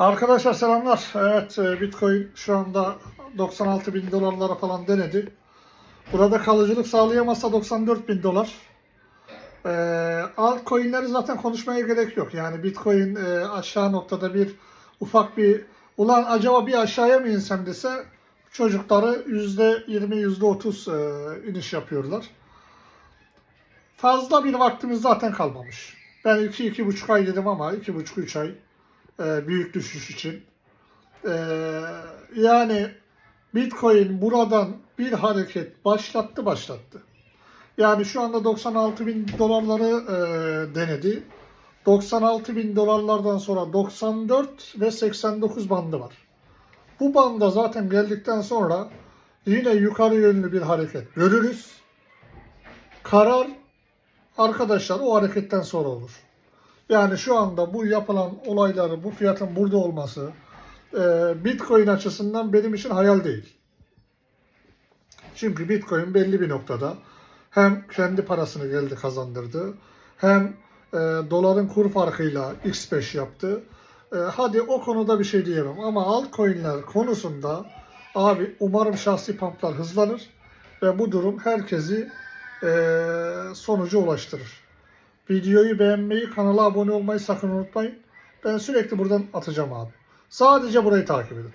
Arkadaşlar selamlar. Evet e, Bitcoin şu anda 96 bin dolarlara falan denedi. Burada kalıcılık sağlayamazsa 94 bin dolar. E, altcoin'leri zaten konuşmaya gerek yok. Yani Bitcoin e, aşağı noktada bir ufak bir ulan acaba bir aşağıya mı insem dese çocukları %20 %30 e, iniş yapıyorlar. Fazla bir vaktimiz zaten kalmamış. Ben 2-2,5 ay dedim ama 2,5-3 ay e, büyük düşüş için. E, yani Bitcoin buradan bir hareket başlattı başlattı. Yani şu anda 96 bin dolarları e, denedi. 96 bin dolarlardan sonra 94 ve 89 bandı var. Bu banda zaten geldikten sonra yine yukarı yönlü bir hareket görürüz. Karar arkadaşlar o hareketten sonra olur. Yani şu anda bu yapılan olayları, bu fiyatın burada olması e, Bitcoin açısından benim için hayal değil. Çünkü Bitcoin belli bir noktada hem kendi parasını geldi kazandırdı, hem e, doların kur farkıyla X5 yaptı. E, hadi o konuda bir şey diyemem ama altcoin'ler konusunda abi umarım şahsi pumplar hızlanır ve bu durum herkesi e, sonuca ulaştırır. Videoyu beğenmeyi, kanala abone olmayı sakın unutmayın. Ben sürekli buradan atacağım abi. Sadece burayı takip edin.